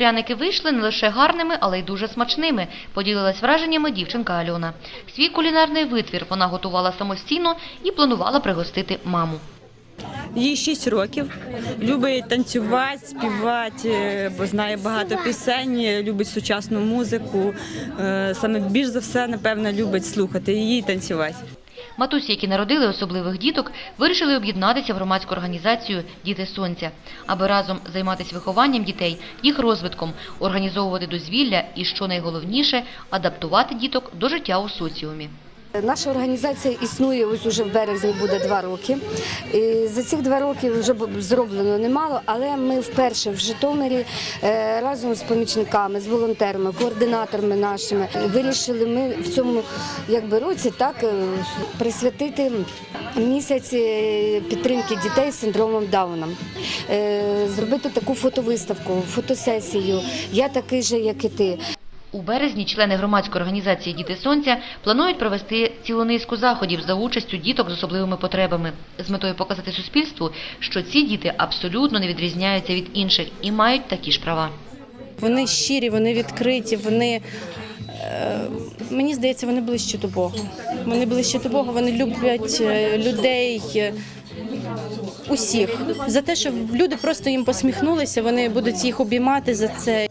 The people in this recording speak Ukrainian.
пряники вийшли не лише гарними, але й дуже смачними. Поділилась враженнями дівчинка Альона. Свій кулінарний витвір вона готувала самостійно і планувала пригостити маму. Їй 6 років. Любить танцювати, співати, е, бо знає багато пісень, любить сучасну музику. Е, Саме більш за все, напевно, любить слухати її і танцювати. Матусі, які народили особливих діток, вирішили об'єднатися в громадську організацію Діти Сонця, аби разом займатися вихованням дітей, їх розвитком, організовувати дозвілля і, що найголовніше, адаптувати діток до життя у соціумі. Наша організація існує ось уже в березні буде два роки. І за цих два роки вже зроблено немало, але ми вперше в Житомирі е, разом з помічниками, з волонтерами, координаторами нашими вирішили ми в цьому якби році так е, присвятити місяць е, підтримки дітей з синдромом Дауна. Зробити таку фотовиставку, фотосесію. Я такий же, як і ти. У березні члени громадської організації Діти Сонця планують провести цілу низку заходів за участю діток з особливими потребами з метою показати суспільству, що ці діти абсолютно не відрізняються від інших і мають такі ж права. Вони щирі, вони відкриті, вони. е, Мені здається, вони ближче до Бога. Вони ближче до Бога, вони люблять е, людей е, усіх. За те, що люди просто їм посміхнулися, вони будуть їх обіймати за це.